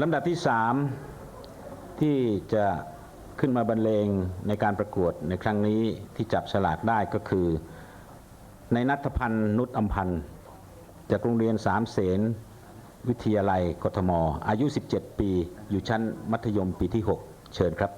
ลำดับที่สามที่จะขึ้นมาบรรเลงในการประกวดในครั้งนี้ที่จับฉลากได้ก็คือ ในนัทพันธ์นุชอัมพันธ์จากโรงเรียนสามเสนวิทยาลัยกทม อายุ 17 ปี อยู่ชั้นมัธยมปีที่ 6 เชิญครับ